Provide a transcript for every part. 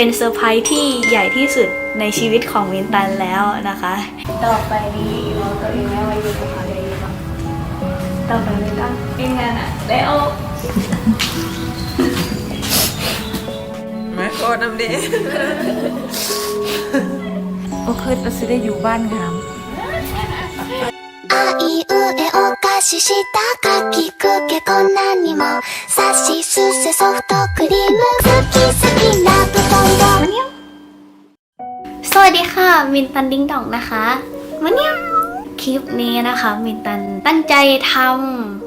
เป็นเซอร์ไพรส์ที่ใหญ่ที่สุดในชีวิตของวินตันแล้วนะคะ ต่อไปนี้เราก็อีแม่มาอยู่กับเขาได้ยังต่อไปนี้ก็กินงานอ่ะแล้ว แม่ก็น้ำดี โอ้คือเราจะได้อยู่บ้านงาม あいうえお 菓子したかきくけこんなにもさしすせソフトクリーム好き好きラブボンボン สวัสดีค่ะ มินตันดิ้งดองนะคะมันเนี่ยคลิปนี้นะคะ มินตันตั้งใจทำ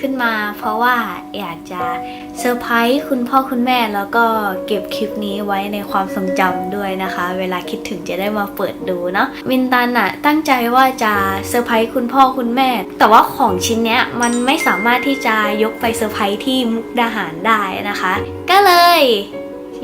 ขึ้นมา เพราะว่าอยากจะเซอร์ไพรส์คุณพ่อคุณแม่แล้วก็เก็บคลิปนี้ไว้ในความทรงจำด้วยนะคะ เวลาคิดถึงจะได้มาเปิดดูเนาะมินตันอะตั้งใจว่าจะเซอร์ไพรส์คุณพ่อคุณแม่ แต่ว่าของชิ้นเนี้ยมันไม่สามารถที่จะยกไปเซอร์ไพรส์ที่มุกดาหารได้นะคะ ก็เลย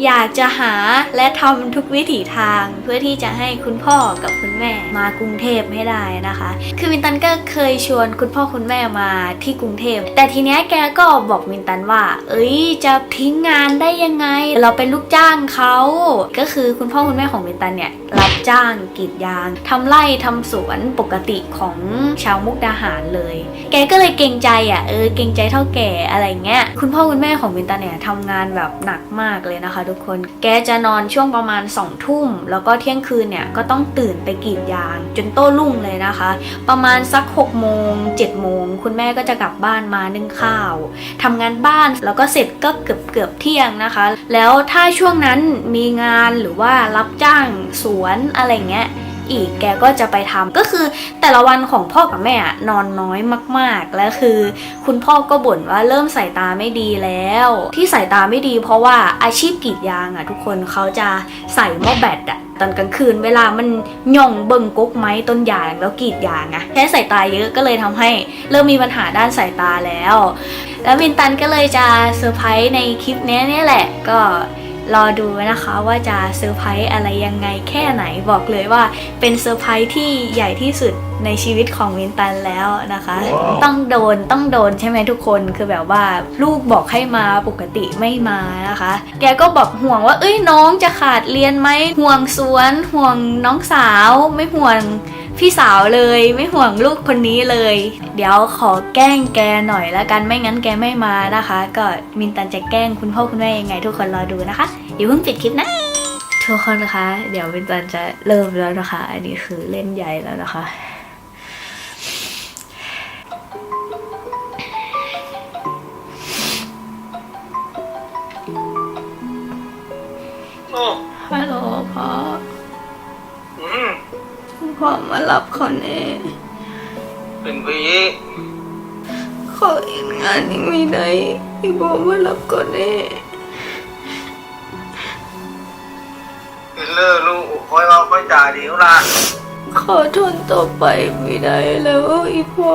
อยากจะหาและทำทุกวิถีทางเพื่อที่จะให้คุณพ่อกับคุณแม่มากรุงเทพให้ได้นะคะ คือวินตันก็เคยชวนคุณพ่อคุณแม่มาที่กรุงเทพ แต่ทีเนี้ยแกก็บอกวินตันว่า เอ้ยจะทิ้งงานได้ยังไง เราเป็นลูกจ้างเขาก็คือคุณพ่อคุณแม่ของวินตันเนี่ยรับจ้างกรีดยางทำไร่ทำสวนปกติของชาวมุกดาหารเลย แกก็เลยเกรงใจอะเออเกรงใจเท่าแก่อะไรเงี้ยคุณพ่อคุณแม่ของวินตันเนี่ยทำงานแบบหนักมากเลยนะคะทุกคน แกจะนอนช่วงประมาณ2องทุ่ม แล้วก็เที่ยงคืนเนี่ยก็ต้องตื่นไปกรีดยาง จนโต้รุ่งเลยนะคะ ประมาณสัก6กโมงเจ็ดโมงคุณแม่ก็จะกลับบ้านมานึ่งข้าวทำงานบ้านแล้วก็เสร็จก็เกือบเกือบเที่ยงนะคะ แล้วถ้าช่วงนั้นมีงานหรือว่ารับจ้างสวนอะไรเงี้ย อีกแกก็จะไปทำก็คือแต่ละวันของพ่อกับแม่อะนอนน้อยมากๆ แล้วคือ คุณพ่อก็บ่นว่าเริ่มสายตาไม่ดีแล้ว ที่สายตาไม่ดีเพราะว่าอาชีพกรีดยางอะทุกคนเขาจะใส่หม้อแบตอะตอนกลางคืนเวลามันย่องเบิ่งก๊กไม้ต้นยางแล้วกรีดยางอะใช้สายตาเยอะก็เลยทำให้เริ่มมีปัญหาด้านสายตาแล้ว แล้ววินตันก็เลยจะเซอร์ไพรส์ในคลิปนี้นี่แหละก็ รอดูนะคะว่าจะเซอร์ไพรส์อะไรยังไงแค่ไหนบอกเลยว่าเป็นเซอร์ไพรส์ที่ใหญ่ที่สุดในชีวิตของวินตันแล้วนะคะต้องโดนต้องโดนใช่ไหมทุกคนคือแบบว่าลูกบอกให้มาปกติไม่มานะคะ แกก็บอกห่วงว่าเอ้ยน้องจะขาดเรียนไหมห่วงสวน ห่วงน้องสาวไม่ห่วง พี่สาวเลยไม่ห่วงลูกคนนี้เลย เดี๋ยวขอแกล้งแกหน่อยละกันไม่งั้นแกไม่มานะคะ ก็มินตันจะแกล้งคุณพ่อคุณแม่ยังไง ทุกคนรอดูนะคะอย่าเพิ่งปิดคลิปนะทุกคนนะคะ เดี๋ยวมินตันจะเริ่มแล้วนะคะ อันนี้คือเล่นใหญ่แล้วนะคะโอ้ พ่อมารับเขาแน่ เป็นวีขอเห็นงานยังไม่ได้พี่บอกมารับก่อนแน่เป็นเลอร์ลูกคอยเอาคอยจ่าเดี๋ยวละขอทนต่อไปไม่ได้แล้วอีพ่อ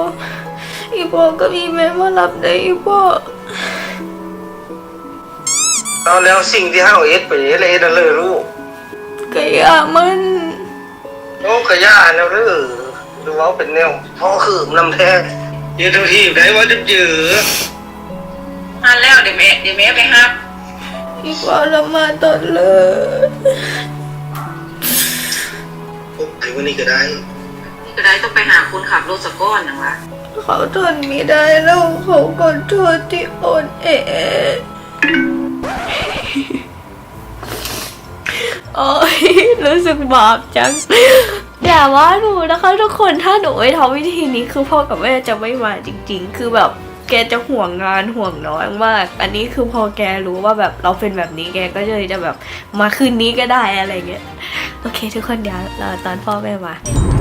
อีพ่อก็มีแม่มารับได้อีพ่อตอนแล้วสิ่งที่ห้าเอ็ดไปเลยนั่นเลยลูกก็อยากมัน โอ้ขย่าแล้วเด้อดูว่าเป็นแนวพ่อขืมนำแท้ยืนทุกทีได้ว่าจะจือมาแล้วเดี๋ยวแม่เดี๋ยวแม่ไปฮับอีพ่อละมาตอนเลยพบไอ้วันนี้ก็ได้จะได้ต้องไปหาคนขับรถสะก้อนนะวะเขาทนไม่ได้แล้วเขาก็โทษที่โอนเอ โอ้ยรู้สึกบาปจังอย่าว่าหนูนะคะทุกคนถ้าหนูไม่ทำวิธีนี้คือพ่อกับแม่จะไม่มาจริง ๆ คือแบบแกจะห่วงงานห่วงน้อยมาก อันนี้คือพอแกรู้ว่าแบบเราเป็นแบบนี้แกก็เลยจะแบบมาคืนนี้ก็ได้อะไรเงี้ย โอเค ทุกคนเดี๋ยวรอตอนพ่อแม่มา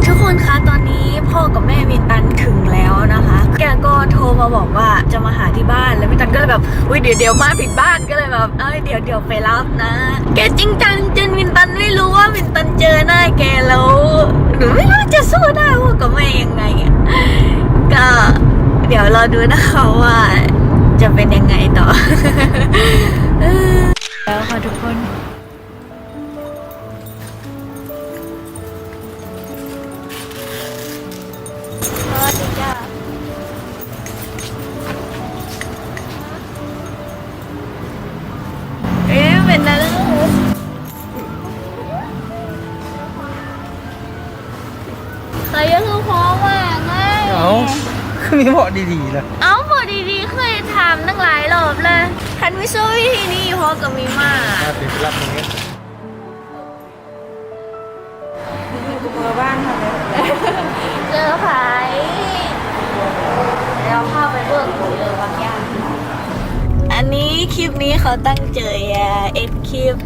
ทุกคนคะตอนนี้พ่อกับแม่มินตันถึงแล้วนะคะ แกก็โทรมาบอกว่าจะมาหาที่บ้านแล้วมินตันก็เลยแบบอุ้ยเดี๋ยวเดี๋ยวมาผิดบ้านก็เลยแบบเอ้ยเดี๋ยวเดี๋ยวไปรับนะ แกจริงจังจนมินตันไม่รู้ ว่ามินตันเจอหน้าแกแล้วหนูไม่รู้จะสู้ได้พ่อกับแม่ยังไงก็เดี๋ยวรอดูนะคะว่าจะเป็นยังไงต่อ แล้วค่ะทุกคน มีเบาะดีๆเลยเอาพอดีๆเคยถามตั้งหลายรอบเลยคันไม่ช่วยวิธีนี้พอกับมีมากมาเป็นรับตรงนี้เจอไผเราพาไปเบิกหูเลยบางอย่างอันนี้คลิปนี้เขาตั้งเจออะเอ็ดคลิป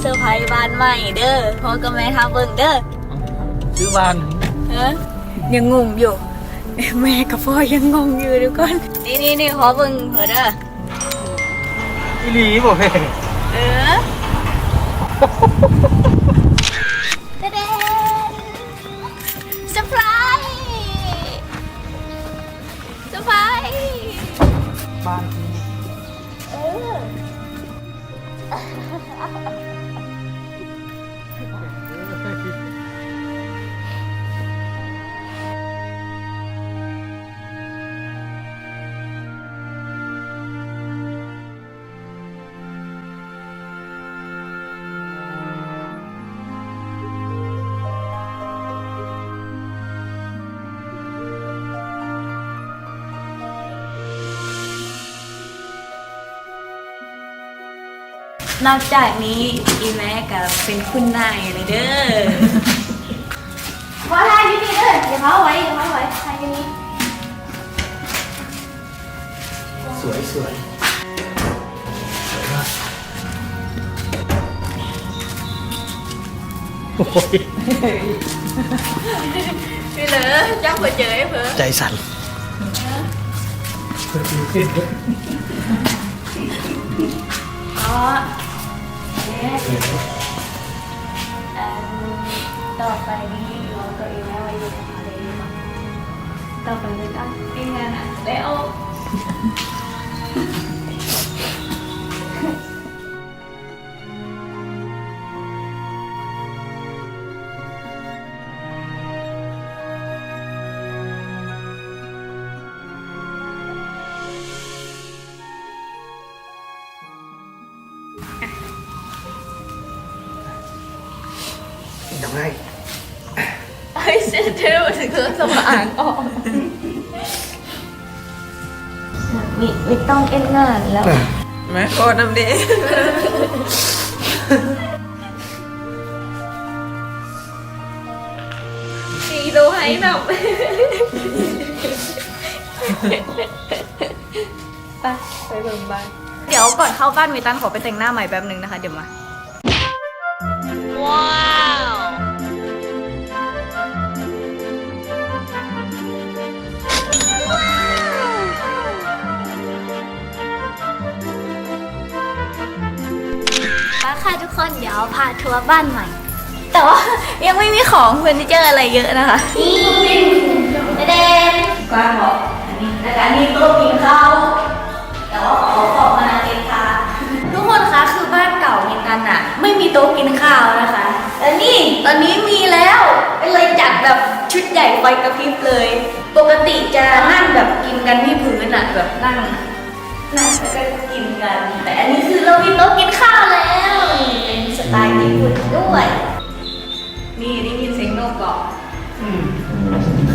เซอร์ไพรส์บ้านใหม่เด้อพอกับแม่ทำเบิ่งเด้อซื้อบ้านฮะยังงงอยู่ แม่กับพ่อยังงงอยู่ทุกคนนี่นี่นี่ขอเบิ่งเถอะเด้ออีหลีบ่เพ่เออ นอกจากนี้อีแม่กับเป็นคุณนายเลยเด้อขอทายที่นี่เด้ออย่าเผาไว้อย่าเผาไว้ทายที่นี่สวยสวยโอ้ยพี่เหลือจ้าเผื่อเจอไอ้เผื่อใจสั่นอ๋อเนี่ยเอิ่ม ต่อไปนี้เราตัวเองแล้วอายุทำอะไรต่อไปเลยก็เป็นงานแล้ว เอ็นงานแล้วแม่โคตรน้ำดีสีดูให้แบบไปไปเบิ่งบ้านเดี๋ยวก่อนเข้าบ้านมีตันขอไปแต่งหน้าใหม่แป๊บนึงนะคะ เดี๋ยวมา ว้า ค่ะทุกคนเดี๋ยวพาทัวร์บ้านใหม่ แต่ว่ายังไม่มีของเฟอร์นิเจอร์อะไรเยอะนะคะนี่เป็นเดนกวางบอกอันนี้แล้วก็อันนี้โต๊ะกินข้าวแต่ว่าขอของมานาเองค่ะทุกคนคะคือบ้านเก่ามีกันอะไม่มีโต๊ะกินข้าวนะคะแต่นี่ตอนนี้มีแล้วเป็นเลยจัดแบบชุดใหญ่ไฟกระพริบเลย ปกติจะนั่งแบบกินกันที่พื้นอะแบบนั่งนั่งแล้วก็กินกัน แต่อันนี้คือเรามีโต๊ะกินข้าวแล้วเป็นสไตล์ญี่ปุ่นด้วย นี่ได้ยินเสียงนกเกาะ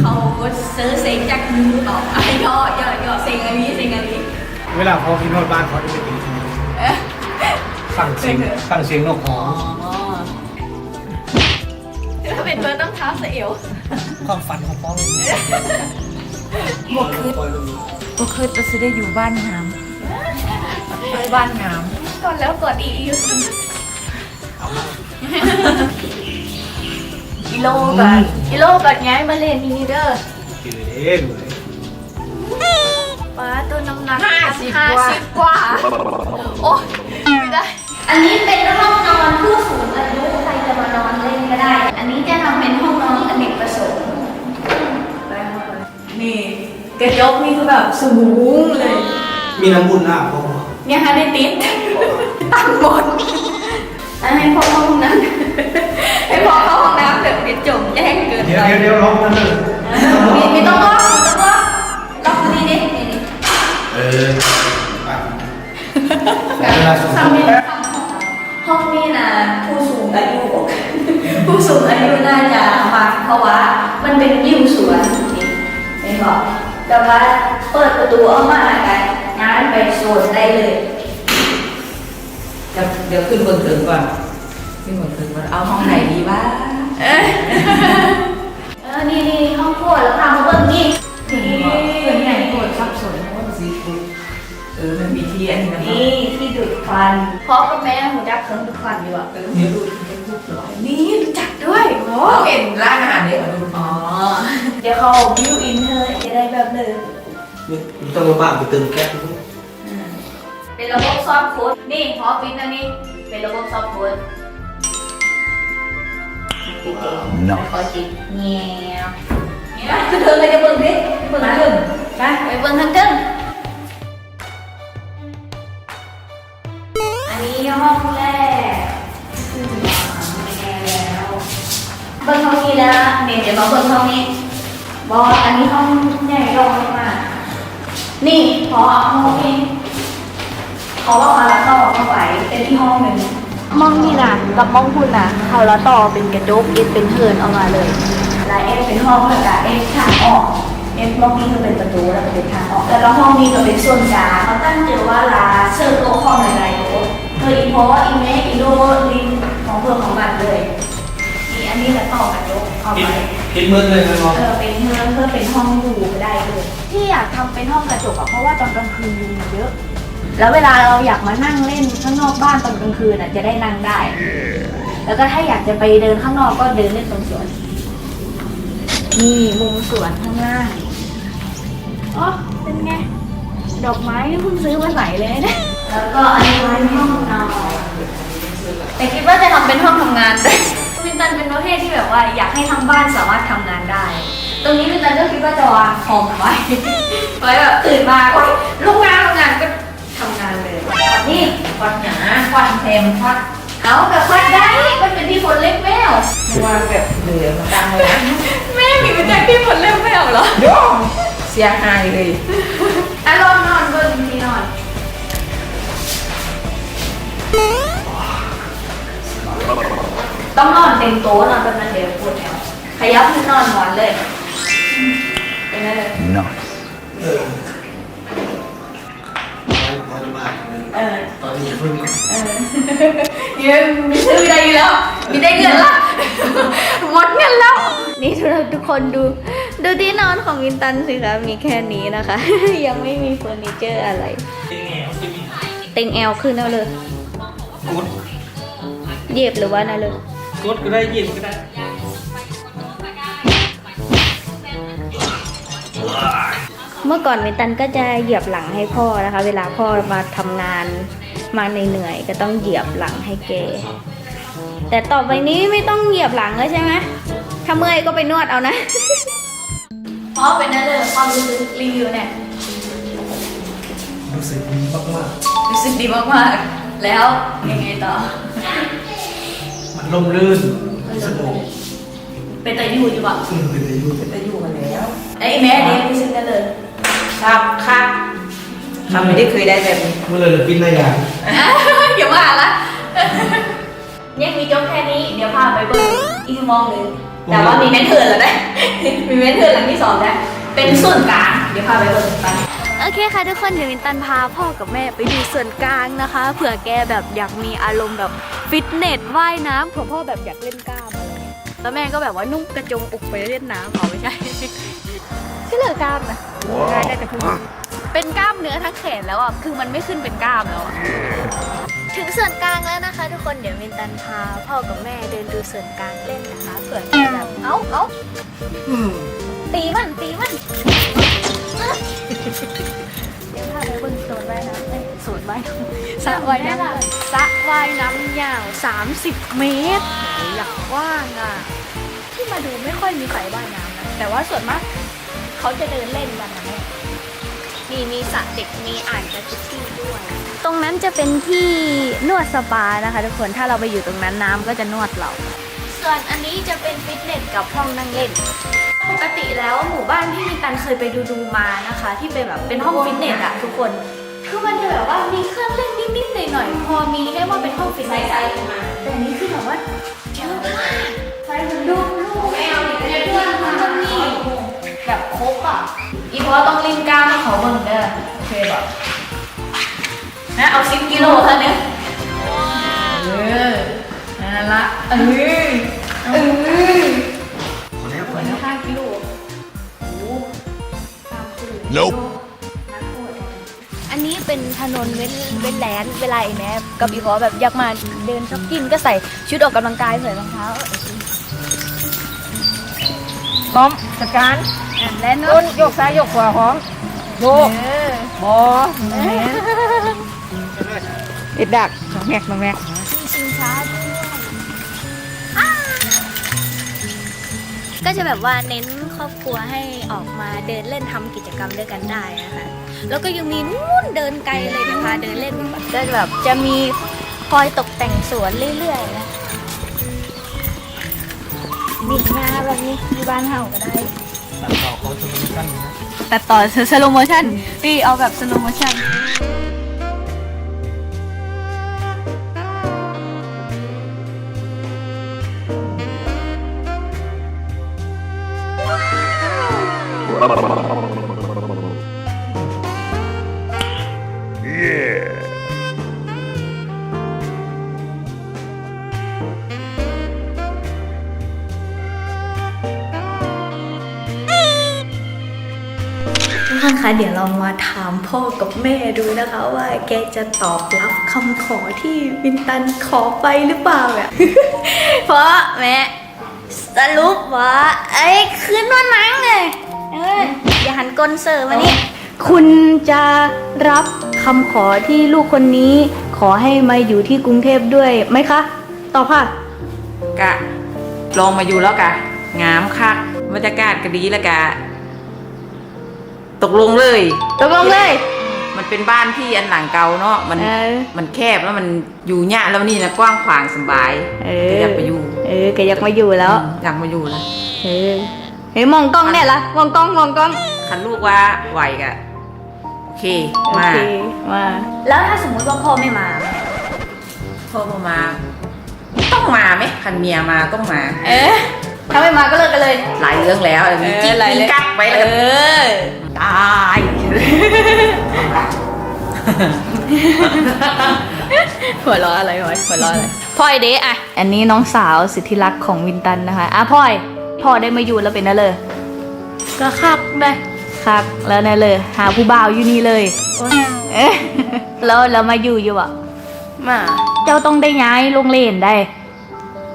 เขาซื้อเสียงจากมือออกไอ้ย่อย่อย่อเสียงอันนี้เสียงอันนี้เวลาเขากินนอดบ้านเขาจะไปกินที่นี่เอ๊ะฟังเสียงฟังเสียงนกหอมถ้าเป็นเบอร์ต้องเท้าเสียวความฝันของป้องบวกคืดบวกคืดจะซื้อได้อยู่บ้านงามไปบ้านงามก่อนแล้วกดอีก กิโลกันกิโลกันย้ายมาเล่นนี่เด้อกินเองเลยป้าตัวน้ำหนักห้าสิบห้ากว่าสิบกว่า โอ้ยไม่ได้ อันนี้เป็นห้องนอนผู้สูงอายุใครจะมานอนเล่นก็ได้ อันนี้จะทำเป็นห้องนอนอเนกประสงค์นี่กระจกนี่คือแบบสูงเลย มีน้ำบุญอาบพ่อเนี่ยค่ะได้ติดตั้งหม ดอันให้พ่อเข้าห้องน้ำให้พ่อเข้าห้องน้ำแบบเป็นจมแจ้งเกินเดี๋ยวไปเดี๋ยวเดี๋ยวร้องนั่นเลยมีมีต้องล็อกมีต้องล็อกล็อกนี่ดินี่ดิเออไปเวลาส่งทำนี่ห้องนี้นะผู้สูงอายุผู้สูงอายุน่าจะมาเพราะว่ามันเป็นยิวแต่ว่าเปิดประตูออกมากันงานไปโซนได้เลย เดี๋ยวเดี๋ยวขึ้นบนถึงก่อนขึ้นบนถึงก่อนเอาห้องไหนดีวะเออนี่นี่ห้องครัวแล้วพามาเบิ่งนี่นี่เป็นไงโกรธซับสนโอ้สีฟูเออมันมีที่อันนี้นะนี่ที่ดูดควันพ่อกับแม่หูจักเครื่องดูดควันอยู่อะเออมีรูปเป็นรูปหรอนี่รู้จักด้วยโอ้เขาเป็นร้านอาหารเนี่ยดูอ๋อเดี๋ยวเขาบิวอินเธอจะได้แบบเลยมันต้องมาบ้านไปเติมแก๊สทุก เป็นระบบซอฟต์โค้ดนี่พอปิดนะนี่เป็นระบบซอฟต์โค้ดปิดเองแล้วก็จิบเงี้ยคือเธอเลยจะเบิ่งดิเบิ่งขึ้นไปไปเบิ่งทางเกินอันนี้ห้องแรกขึ้นมาแอร์แล้วเบิ่งห้องนี้แล้วเนี่ยเดี๋ยวมาเบิ่งห้องนี้บอสอันนี้ห้องใหญ่รองลงมานี่พอเอาห้องนี้ ขอว่ามาแล้วต่อเข้าไปเป็นที่ห้องหนึ่งมองนี่นะกับมองคุณนะเขาแล้วต่อเป็นกระจกเอ็นเป็นเฮิร์นออกมาเลยลายเอ็นเป็นห้องแล้วก็เอ็นทางออกเอ็นมองนี้ก็เป็นประตูแล้วก็เป็นทางออกแล้วห้องนี้ก็เป็นส่วนกลางเขาตั้งเจอว่าลาเซอร์โตห้องหลายๆโต๊ะเธออีโพว่าอีเมอีโดลินของเพื่อนของมันเลยนี่อันนี้จะต่อกระจกเข้าคิดไปคิดมืดเลยนะเนาะเออเป็นเมืองเพื่อเป็นห้องอยู่ก็ได้เลยที่อยากทำเป็นห้องกระจกอะเพราะว่าตอนกลางคืนยุงเยอะ แล้วเวลาเราอยากมานั่งเล่นข้างนอกบ้านตอนกลางคืนอะจะได้นั่งได้ แล้วก็ถ้าอยากจะไปเดินข้างนอกก็เดินเล่นตรงสวนนี่มุมสวนข้างล่างอ๋อเป็นไง ดอกไม้ที่เพิ่งซื้อมาใส่เลยนะ แล้วก็อันนี้ไว้ในห้องนอนแต่คิดว่าจะทำเป็นห้องทำงานด้วยวินตันเป็นประเภทที่แบบว่าอยากให้ทั้งบ้านสามารถทำงานได้ ตรงนี้วินตันก็คิดว่าจะวางคอมไว้ ไว้แบบตื่นมาโอ๊ยลุกงานทำงานก็ทำงานเลย นี่ควันหนาควันเต็มควันเอาแบบว่าได้ มันเป็นที่ฝนเล็กแมวว่าแบบเหลือมาดังเลยนะแม่มีมาจากที่ฝนเล็กแมวเหรอ โยมเสียหายเลยอะลองนอนเบนที่นอนต้องนอนเต็มโต๊ะนอนแบบนั้นเดี๋ยวปวดแถวขยับขึ้นนอนหมอนเลยเป็นไงเลยเออพอ เออ ตอนนี้เพิ่งเออเดี๋ยวมีซื้อมีได้อยู่แล้วมีได้เงินละหมดเงินแล้ว นี่ทุกทุกคนดูดูที่นอนของวินตันสิคะมีแค่นี้นะคะ ยังไม่มีเฟอร์นิเจอร์อะไรเต็งแอลขึ้นเอาเลยกดเหยียบหรือว่านั่นเลยกดก็ได้ยินก็ได้ เมื่อก่อนวินตันก็จะเหยียบหลังให้พ่อนะคะ เวลาพ่อมาทำงานมาเหนื่อยๆก็ต้องเหยียบหลังให้แกแต่ต่อไปนี้ไม่ต้องเหยียบหลังแล้วใช่ไหมถ้าเมื่อยก็ไปนวดเอานะพ่อเป็นนั่นเลยความรู้สึกรีวิวเนี่ยรู้สึกดีมากรู้สึกดีมากๆ แล้วยังไงต่อๆมันล่มลื่นสงบเป็นตายูอยู่ปะอืมเป็นอายุจะอยู่กันแล้วไอ้แม่เนี่ยรู้สึกนั่นเลย ครับครับทำไม่ได้เคยได้แบบนี้ เมื่อเลยปิ้นหน้ายางอย่าว่าละยังมีจบแค่นี้ เดี๋ยวพาไปเบิ่งอีกมองหนึ่งแต่ว่ามีแม่เถื่อนแล้วนะมีแม่เถื่อนหลังที่สองนะเป็นส่วนกลางเดี๋ยวพาไปเบิ่งไป โอเคค่ะทุกคนเดี๋ยววินตันพาพ่อกับแม่ไปดูส่วนกลางนะคะเผื่อแกแบบอยากมีอารมณ์แบบฟิตเนสว่ายน้ำเผื่อพ่อแบบอยากเล่นกล้ามอะไรเงี้ยแล้วแม่ก็แบบว่านุ่งกระจงอกไปเล่นน้ำเขาไม่ใช่ ก็เหลือกล้ามนะได้ได้แต่พุงเป็นกล้ามเนื้อทั้งแขนแล้วอะ คือมันไม่ขึ้นเป็นกล้ามแล้วอะถึงส่วนกลางแล้วนะคะ ทุกคนเดี๋ยววินตันพาพ่อกับแม่เดินดูส่วนกลางเล่นนะคะเผื่อจะแบบเอ้าเอ้าตีมันตีมันเดี๋ยวพาไปเบิ่งโซนว่ายน้ำเอ้ยโซนว่ายน้ำสระว่ายน้ำสระว่ายน้ำยาว 30 เมตรอยากกว้างอะ ที่มาดูไม่ค่อยมีใครว่ายน้ำนะแต่ว่าส่วนมาก เขาจะเดินเล่นกันนะแม่มีมีสระเด็กมีอ่างจากุซซี่ด้วย ตรงนั้นจะเป็นที่นวดสปานะคะ ทุกคนถ้าเราไปอยู่ตรงนั้นน้ำก็จะนวดเรา ส่วนอันนี้จะเป็นฟิตเนสกับห้องนั่งเล่นปกติแล้วหมู่บ้านที่มีตันเคยไปดูดูๆมานะคะ ที่เป็นแบบเป็นห้องฟิตเนสอะทุกคนคือมันจะแบบว่ามีเครื่องเล่นนิดๆหน่อยๆพอมีให้ว่าเป็นห้องฟิตเนสอะแต่อันนี้คือแบบว่าเยอะมาก อาดิเพื่อนมันมีแบบครบอะอีพเพราะต้องลิ้นกล้ามให้เขาเบิ่งเด้อโอเคบอกนะเอาสิบกิโลเท่านี้เออนั่นละเออเออพอแล้วพอนแล้วห้ากิโลโอ้โหตามคือ Nope นักโทษอันนี้เป็นถนนเว้นเว้นแหลนเวลาไอ้แม่กับอีพอแบบอยากมาเดินช็อปปิ้งก็ใส่ชุดออกกำลังกายใส่รองเท้า พร้อมจัดการ อะและเนต้อะนโยกซ้ายโยกขวาพร้อมโยกเออบออิดดักน้องแม็กน้องแม็กมีชิงช้าด้วยอ้าก็จะแบบว่าเน้นครอบครัวให้ออกมาเดินเล่นทำกิจกรรมด้วยกันได้นะคะแล้วก็ยังมีนู่นเดินไกลเลยเดี๋ยวพาเดินเล่นก็แบบจะมีคอยตกแต่งสวนเรื่อยๆนะมีงาแบบนี้ที่บ้านเฮาก็ได้ตัด ตัดต่อสโลโมชั่นพี่เอาแบบสโลโมชั่น แม่ดูนะคะว่าแกจะตอบรับคำขอที่วินตันขอไปหรือเปล่าอะเพราะแม่สรุปว่าไอ้คืนวันนั้นไงเอ้ยอย่าหันกลเสิร์ฟมานี่คุณจะรับคำขอที่ลูกคนนี้ขอให้มาอยู่ที่กรุงเทพด้วยไหมคะ ตอบค่ะ กะ ลองมาอยู่แล้วกะ งามคักบรรยากาศก็ดีแล้วกะ ตกลงเลย ตกลงเลย มันเป็นบ้านที่อันหลังเก่าเนาะมันเออ มันแคบแล้วมันอยู่ยะแล้วนี่นะกว้างขวางสบายเอก็ออยากไปอยู่เออแกอยากมาอยู่แล้วอยากมาอยู่นะเฮ้ยเฮ้ยมองกล้องเนี่ยละมองกล้องมองกล้องคันลูกว่าไหวกะโอเคโอมาเคมาแล้วถ้าสมมุติว่าพ่อไม่มาพ่อมา ต้องมาไหมคันเมียมาต้องมา เอ๊ะ ถ้าไม่มาก็เลิกกันเลย หลายเรื่องแล้วมีจิ๊กมีกักไปเลยอตายหัวเราะอะไรวะหัวเราะอะไรพ่อยเดะอะ อันนี้น้องสาวสิทธิรักของวินตันนะคะอะพ่อยพ่อได้มาอยู่แล้วเป็นนะเลย ก็คักได้คักแล้วนะเลย หาผู้บ่าวอยู่นี่เลยเอ๊ะแล้วแล้วมาอยู่อยู่อะมา เจ้าต้องได้ย้ายโรงเรียนได้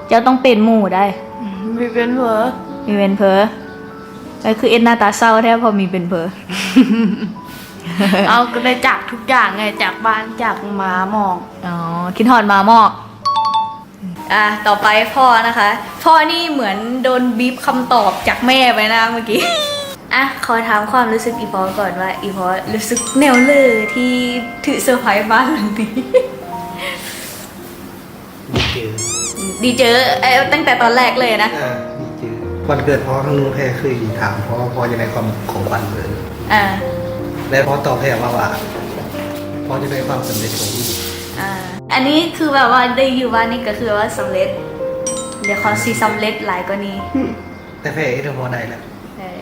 เจ้าต้องเป็นหมู่ได้ มีเป็นเหรอมีเป็นเพอก็คือเอ็นหน้าตาเศร้าแท้พอมีเป็นเพอ เอาก็เลยจากทุกอย่างไงจากบ้านจากหมาหมองอ๋อคิดหอดมามอกอะต่อไปพ่อนะคะ พ่อนี่เหมือนโดนบีบคำตอบจากแม่ไปนะเมื่อกี้อะขอถามความรู้สึกอีพอก่อนว่าอีพอรู้สึกแนวเลยที่ถือเซอร์ไพรส์บ้านหลังนี้มีเจอ ดีเจอเอ้ยตั้งแต่ตอนแรกเลยนะ อ่ามีเจอวันเกิดพ่อทั้งลุงแพรเคยถามพ่อพ่อจะได้ความของขวัญเลยอ่า และพ่อตอบแพรว่าว่าพ่อจะได้ความสำเร็จของลูกอ่า อันนี้คือแบบว่าได้อยู่บ้านนี่ก็คือว่าสำเร็จ เดี๋ยวเขาซีสำเร็จหลายกว่านี้แต่แพรเอเธอร์พอได้แล้วเออ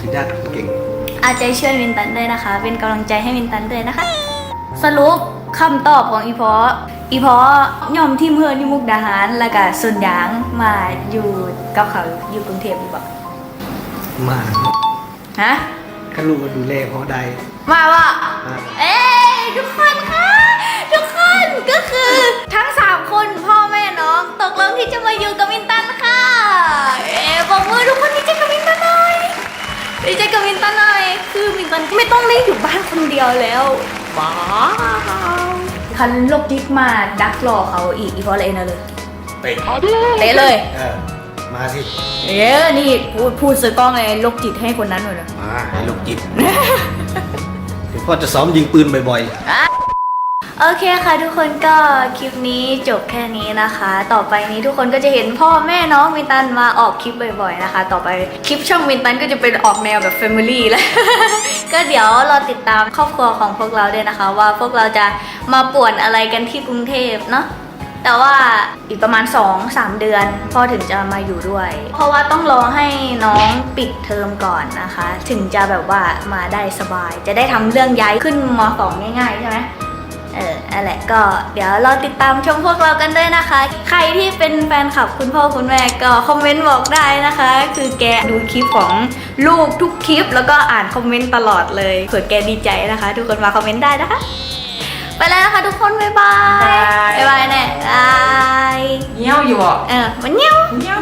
สุดยอดเก่ง อาใจช่วยวินตันด้วยนะคะ เป็นกำลังใจให้วินตันด้วยนะคะ สรุปคำตอบของอีพอ อีพอย่อมที่เพื่อนที่มุกดาหารแล้วก็ส่วนยางมาอยู่กับเขาอยู่กรุงเทพหรือเปล่ามากฮะก็ลูกมาดูแลพ่อได้มาว่าอ่าเอ้ยทุกคนคะทุกคนก็คือทั้งสามคนพ่อแม่น้องตกลงที่จะมาอยู่กับวินตันค่ะเอ้ยบอกมือทุกคนดีใจกับวินตันหน่อยดีใจกับวินตันหน่อยคือวินตันไม่ต้องได้อยู่บ้านคนเดียวแล้วว้าว คันลบจิกมาดักรอเขาอีกอีกเพราะอะไรนะเลยเตะเตะเลยเออมาสิ เอ้ยนี่พูดพูดซื้อกล้องเลยลบจิตให้คนนั้นหน่อยนะมาให้ลูกจิต เดี๋ยวพ่อจะซ้อมยิงปืนบ่อยๆ โอเคค่ะทุกคนก็คลิปนี้จบแค่นี้นะคะ ต่อไปนี้ทุกคนก็จะเห็นพ่อแม่น้องวินตันมาออกคลิปบ่อยๆนะคะ ต่อไปคลิปช่องวินตันก็จะเป็นออกแนวแบบแฟมิลี่แล้ว ก็เดี๋ยวราติดตามครอบครัวของพวกเราด้วยนะคะ ว่าพวกเราจะมาป่วนอะไรกันที่กรุงเทพเนาะแต่ว่าอีกประมาณ 2-3 เดือนพ่อถึงจะมาอยู่ด้วย เพราะว่าต้องรอให้น้องปิดเทอมก่อนนะคะ ถึงจะแบบว่ามาได้สบาย จะได้ทำเรื่องย้ายขึ้นม .2 ง่ายๆใช่ไหม เออนั่นแหละก็เดี๋ยวเราติดตามชมพวกเรากันด้วยนะคะ ใครที่เป็นแฟนคลับคุณพ่อคุณแม่ก็คอมเมนต์บอกได้นะคะ คือแกดูคลิปของลูกทุกคลิป แล้วก็อ่านคอมเมนต์ตลอดเลยเผื่อแกดีใจนะคะ ทุกคนมาคอมเมนต์ได้นะคะ ไปแล้วนะคะทุกคนบ๊ายบายบ๊ายบายแน่บายเงี้ยวอยู่อะเออมันเนี้ยว เงี้ยว